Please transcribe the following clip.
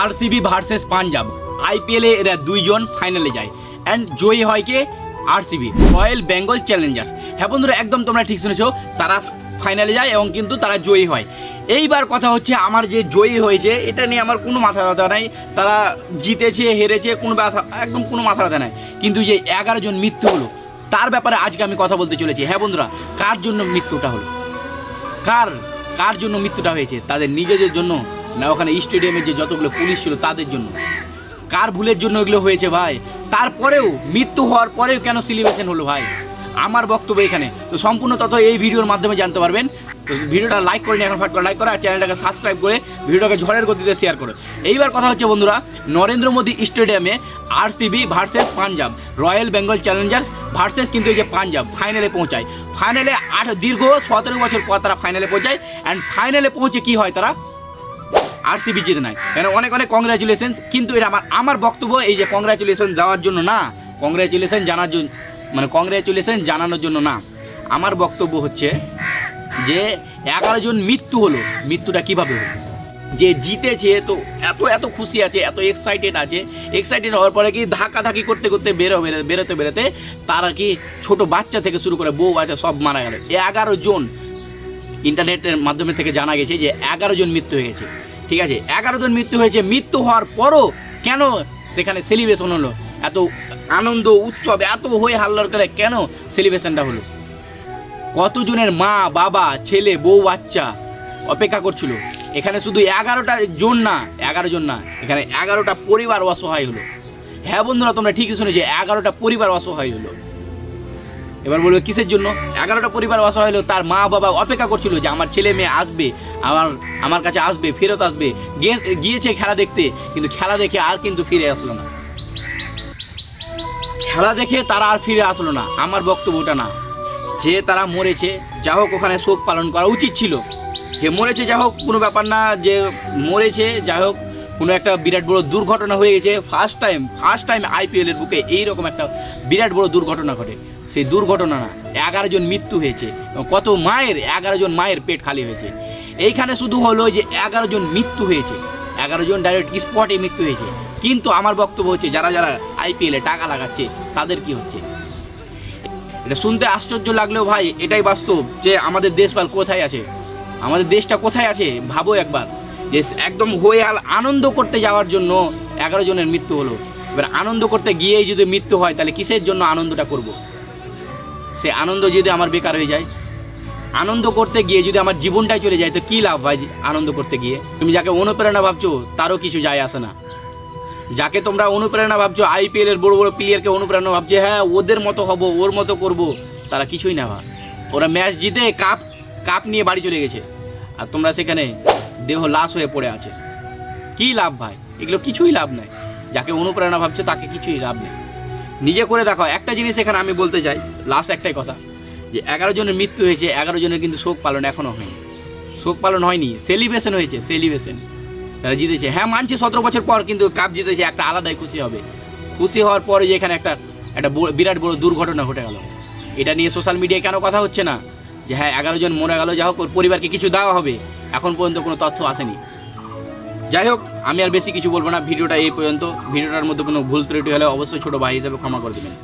RCB versus Punjab. আইপিএলে এরা দুইজন ফাইনালে যায়। অ্যান্ড জয়ী হয় কে? আরসিবি রয়্যাল বেঙ্গল চ্যালেঞ্জার্স হ্যাঁ বন্ধুরা, একদম তোমরা ঠিক শুনেছো, তারা ফাইনালে যায় এবং কিন্তু তারা জয়ী হয়। এইবার কথা হচ্ছে, আমার যে জয়ী হয়েছে, এটা নিয়ে আমার কোনো মাথা ব্যথা নাই। তারা জিতেছে, হেরেছে, কোনো ব্যথা, একদম কোনো মাথা ব্যথা নাই। কিন্তু যে এগারো জন মৃত্যু হলো, তার ব্যাপারে আজকে আমি কথা বলতে চলেছি। হ্যাঁ বন্ধুরা, কার জন্য মৃত্যুটা হলো? কার কার জন্য মৃত্যুটা হয়েছে? তাদের নিজেদের জন্য না, ওখানে স্টেডিয়ামে যে যতগুলো পুলিশ ছিল তাদের জন্য। কার ভুলের জন্য এগুলো হয়েছে ভাই? তারপরেও মৃত্যু হওয়ার পরেও কেন সিলিব্রেশন হলো ভাই? আমার বক্তব্য এখানে। তো সম্পূর্ণ তথ্য এই ভিডিওর মাধ্যমে জানতে পারবেন। তো ভিডিওটা লাইক করে এখন ফাট করে লাইক করে আর চ্যানেলটাকে সাবস্ক্রাইব করে ভিডিওটাকে ঝড়ের গতিতে শেয়ার করো। এইবার কথা হচ্ছে বন্ধুরা, নরেন্দ্র মোদী স্টেডিয়ামে RCB versus Punjab royal Bengal challengers versus কিন্তু এই যে পাঞ্জাব ফাইনালে পৌঁছায়। ফাইনালে আট, দীর্ঘ সতেরো বছর পর তারা ফাইনালে পৌঁছায়। অ্যান্ড ফাইনালে পৌঁছে কি হয় তারা? আরসিবি জিতে নেয় কেন? অনেক অনেক কংগ্রাচুলেশন কিন্তু এটা আমার আমার বক্তব্য এই যে কংগ্রাচুলেশন দেওয়ার জন্য না কংগ্রাচুলেশন জানার জন্য মানে কংগ্রাচুলেশন জানানোর জন্য না। আমার বক্তব্য হচ্ছে যে এগারো জন মৃত্যু হলো, মৃত্যুটা কীভাবে হলো? যে জিতেছে, তো এত এত খুশি আছে, এত এক্সাইটেড আছে। এক্সাইটেড হওয়ার পরে কি ধাক্কাধাক্কি করতে করতে বেরো, বেরো- বেরোতে বেরোতে তারা কি ছোট বাচ্চা থেকে শুরু করে বউ বাচ্চা সব মারা গেল। এগারো জন ইন্টারনেটের মাধ্যমে থেকে জানা গেছে যে এগারো জন মৃত্যু হয়ে গেছে। ঠিক আছে, এগারো জন মৃত্যু হয়েছে। মৃত্যু হওয়ার পরও কেন সেখানে সেলিব্রেশন হলো? এত আনন্দ, উৎসব, এত হয়ে হাল্লার করে কেন সেলিব্রেশনটা হলো? কতজনের মা, বাবা, ছেলে, বউ, বাচ্চা অপেক্ষা করছিল? এখানে শুধু এগারোটা জন না, এগারো জন না, এখানে এগারোটা পরিবার অসহায় হলো। হ্যাঁ বন্ধুরা, তোমরা ঠিকই শুনেছো, এগারোটা পরিবার অসহায় হলো। এবার বলবে, কিসের জন্য? এগারোটা পরিবার অসহায় হলো, তার মা বাবা অপেক্ষা করছিল যে আমার ছেলে মেয়ে আসবে, আমার আমার কাছে আসবে, ফেরত আসবে। গিয়েছে খেলা দেখতে, কিন্তু খেলা দেখে আর কিন্তু ফিরে আসলো না। খেলা দেখে তারা আর ফিরে আসলো না, আমার বক্তব্যটা না। যে তারা মরেছে, যা হোক ওখানে শোক পালন করা উচিত ছিল। যে মরেছে, যা হোক, কোনো ব্যাপার না, যে মরেছে, যা হোক, কোনো একটা বিরাট বড় দুর্ঘটনা হয়ে গেছে। ফার্স্ট টাইম ফার্স্ট টাইম আইপিএলের বুকে এইরকম একটা বিরাট বড় দুর্ঘটনা ঘটে। সেই দুর্ঘটনা না, এগারো জন মৃত্যু হয়েছে কত মায়ের, এগারো জন মায়ের পেট খালি হয়েছে। এইখানে শুধু হলো যে এগারো জন মৃত্যু হয়েছে, এগারো জন ডাইরেক্ট স্পটে মৃত্যু হয়েছে। কিন্তু আমার বক্তব্য হচ্ছে, যারা যারা আইপিএলে টাকা লাগাচ্ছে, তাদের কি হচ্ছে? এটা শুনতে আশ্চর্য লাগলেও ভাই, এটাই বাস্তব যে আমাদের দেশপাল কোথায় আছে? আমাদের দেশটা কোথায় আছে? ভাবো একবার। যে একদম হয়ে আল, আনন্দ করতে যাওয়ার জন্য এগারো জনের মৃত্যু হলো। এবার আনন্দ করতে গিয়েই যদি মৃত্যু হয়, তাহলে কিসের জন্য আনন্দটা করব। সে আনন্দ যদি আমার বেকার হয়ে যায়, আনন্দ করতে গিয়ে যদি আমার জীবনটাই চলে যায়, তো কী লাভ ভাই আনন্দ করতে গিয়ে? তুমি যাকে অনুপ্রেরণা ভাবছ, তারও কিছু যায় আসে না। যাকে তোমরা অনুপ্রেরণা ভাবছ, আইপিএল এর বড় বড় প্লেয়ারকে অনুপ্রেরণা ভাবছে হ্যাঁ ওদের মতো হব, ওর মতো করব, তারা কিছুই না ওরা ম্যাচ জিতে কাপ কাপ নিয়ে বাড়ি চলে গেছে। আর তোমরা সেখানে দেহ লাশ হয়ে পড়ে আছে। কি লাভ ভাই? এগুলো কিছুই লাভ নাই। যাকে অনুপ্রেরণা ভাবছে, তাকে কিছুই লাভ নেই। নিজে করে দেখো, একটা জিনিস এখানে আমি বলতে চাই লাস্ট একটাই কথা, যে এগারো জনের মৃত্যু হয়েছে, এগারো জনের কিন্তু শোক পালন এখনও হয়নি। শোক পালন হয়নি সেলিব্রেশন হয়েছে সেলিব্রেশন তারা জিতেছে। হ্যাঁ মানছে সতেরো বছর পর কিন্তু কাপ জিতেছে, একটা আলাদাই খুশি হবে। খুশি হওয়ার পরে যে এখানে একটা একটা বিরাট বড় দুর্ঘটনা ঘটে গেল। এটা নিয়ে সোশ্যাল মিডিয়ায় কেন কথা হচ্ছে না? যে হ্যাঁ এগারো জন মরে গেল যা হোক, ওর পরিবারকে কিছু দেওয়া হবে। এখন পর্যন্ত কোনো তথ্য আসেনি। যাই হোক, আমি আর বেশি কিছু বলব না, ভিডিওটা এই পর্যন্ত। ভিডিওটার মধ্যে কোনো ভুল ত্রুটি হলে অবশ্যই ছোটো ভাই হিসেবে ক্ষমা করে দেবেন।